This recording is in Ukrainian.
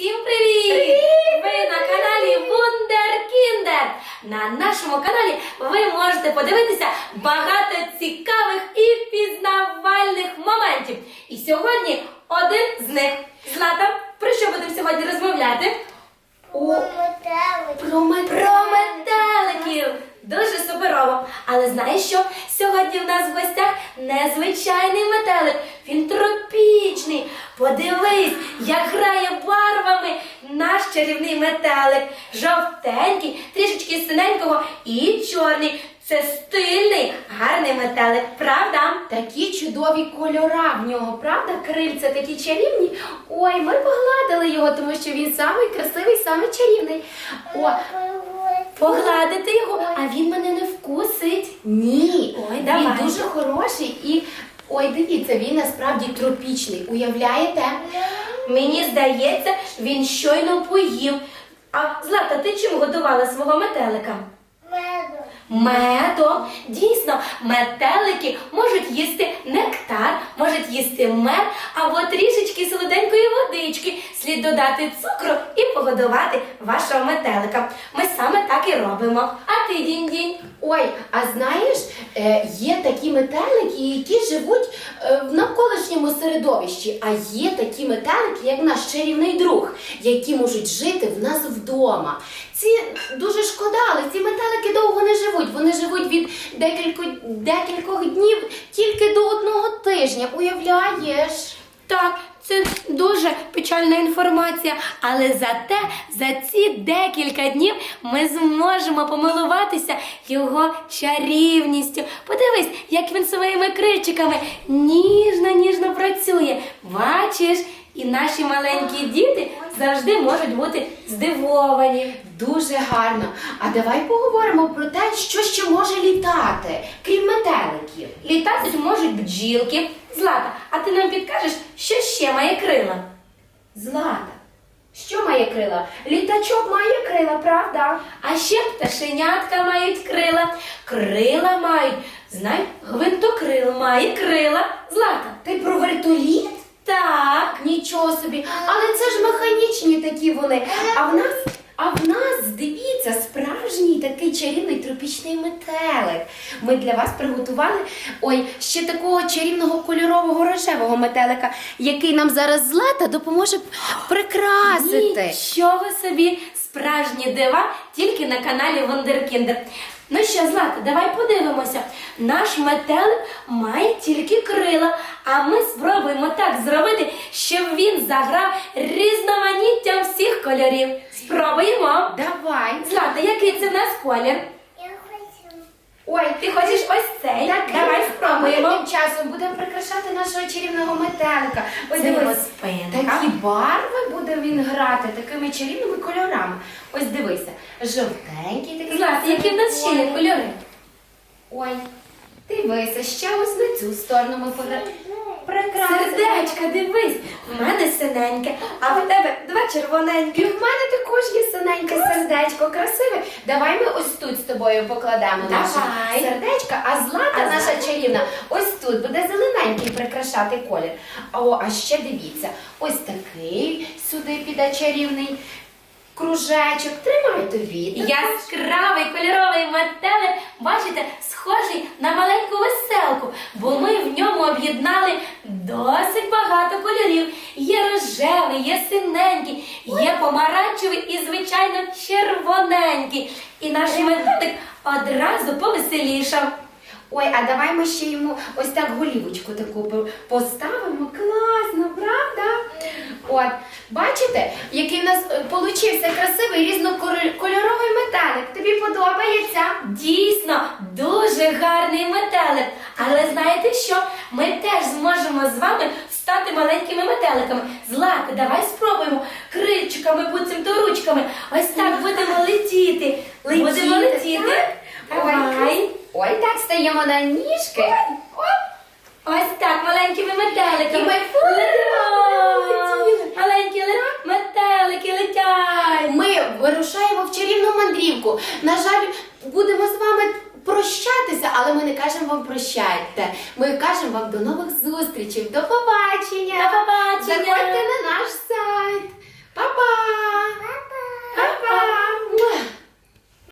Всім привіт! Ви на каналі Вундеркіндер. На нашому каналі ви можете подивитися багато цікавих і пізнавальних моментів. І сьогодні один з них. Злата, про що будемо сьогодні розмовляти? О, про, мет- про метеликів. Дуже суперово. Але знаєш що? Сьогодні в нас в гостях незвичайний метелик. Він тропічний. Подивись, як грає барвами наш чарівний метелик. Жовтенький, трішечки синенького і чорний. Це стильний, гарний метелик, правда? Такі чудові кольора в нього, правда? Крильця такі чарівні. Ой, ми погладили його, тому що він самий красивий, самий чарівний. О, Погладити його, а він мене не вкусить. ні, Ой, він давай. дуже хороший і. Ой, дивіться, він насправді тропічний. Уявляєте? Мені здається, він щойно поїв. А Злата, ти чим годувала свого метелика? Медом. Дійсно, метелики можуть їсти нектар, можуть їсти мед або трішечки солоденької водички. Слід додати цукру і погодувати вашого метелика. Ми саме так і робимо. А ти, дінь-дінь? Ой, а знаєш, е, є такі метелики, які живуть е, в навколишньому середовищі, а є такі метелики, як наш чарівний друг, які можуть жити в нас вдома. Ці дуже шкода, але ці метелики довго не живуть. Вони живуть від декілько, декількох днів тільки до одного тижня. Уявляєш? Так, це дуже печальна інформація, але зате за ці декілька днів ми зможемо помилуватися його чарівністю. Подивись, як він своїми крильчиками ніжно, ніжно працює. Бачиш, і наші маленькі діти завжди можуть бути здивовані. Дуже гарно. А давай поговоримо про те, що ще може літати, крім метеликів. Літати можуть бджілки. Злата, а ти нам підкажеш, що ще має крила? Злата. Що має крила? Літачок має крила, правда? А ще пташенятка мають крила, крила мають. Знай, гвинтокрил має крила. Злата. Ти про вертоліт? Так. Нічого собі. Але це ж механічні такі вони. А в нас, а в нас, дивіться, справжній такий чарівний тропічний метелик. Ми для вас приготували ой, ще такого чарівного кольорового рожевого метелика, який нам зараз злета допоможе прикрасити. Нічого собі, справжні дива тільки на каналі Вундеркіндер. Ну що, Злата, давай подивимося. Наш метелик має тільки крила, а ми спробуємо так зробити, щоб він заграв різноманіттям всіх кольорів. Спробуємо. Давай. Злата, який це в нас колір? Ой, Ти хочеш ось цей? Так, Давай а ми спробуємо. тим часом будемо прикрашати нашого чарівного метелика. Ось Це його дивись, спинка. такі барви буде він грати такими чарівними кольорами. Ось дивися, жовтенький такий. Злата, які в нас ще є кольори? Ой, дивися, ще ось на цю сторону ми погра-. Сердечка, дивись, в мене синеньке, а в тебе два І в мене також є синеньке сердечко, красиве. Давай ми ось тут з тобою покладемо наше Давай. сердечко, а злата наша чарівна ось тут буде зелененький прикрашати колір. О, а ще дивіться, ось такий сюди піде чарівний кружечок. Тримай тобі. Яскравий кольоровий метелик, бачите, схожий на маленьку веселку, бо ми в ньому об'єднали досить багато кольорів. Рожевий, є синенький, є помаранчевий і, звичайно, червоненький. І наш метелик одразу повеселішав. Ой, а давай ми ще йому ось так голівочку таку поставимо. Класно, правда? От, бачите, який в нас е, получився красивий різнокольоровий метелик. Тобі подобається? Дійсно, дуже гарний метелик. Але знаєте що? Ми теж зможемо з вами стати маленькими метеликами. Злати, давай спробуємо крильчиками, буцімто ручками. Ось так будемо летіти. Летіти, Будемо летіти. так? Давай. Ой, так стаємо на ніжки. Ось так, маленькими метеликами. І ми Летимо. Маленькі ле- метелики летять. Ми вирушаємо в чарівну мандрівку. На жаль, будемо з вами але ми не кажемо вам прощайте. Ми кажемо вам до нових зустрічей. До побачення! До побачення! Заходьте на наш сайт. Па-па!